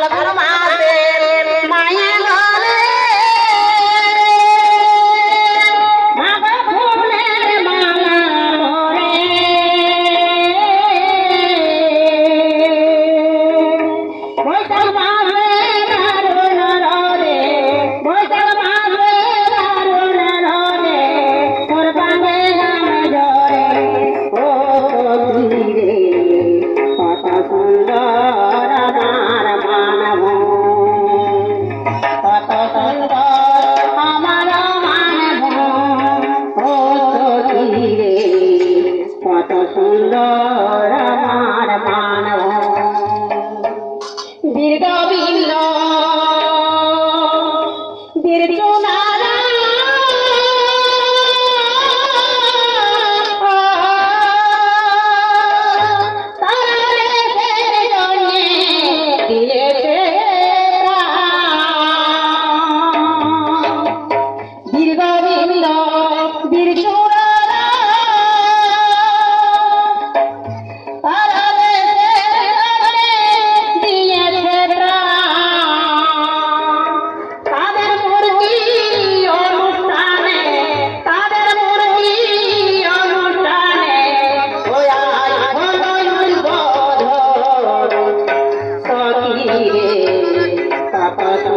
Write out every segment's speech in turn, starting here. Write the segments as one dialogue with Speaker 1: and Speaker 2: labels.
Speaker 1: แล้了ก็ আমার মানব। দীর্ঘ বিল্ল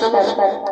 Speaker 1: 拜拜，拜拜。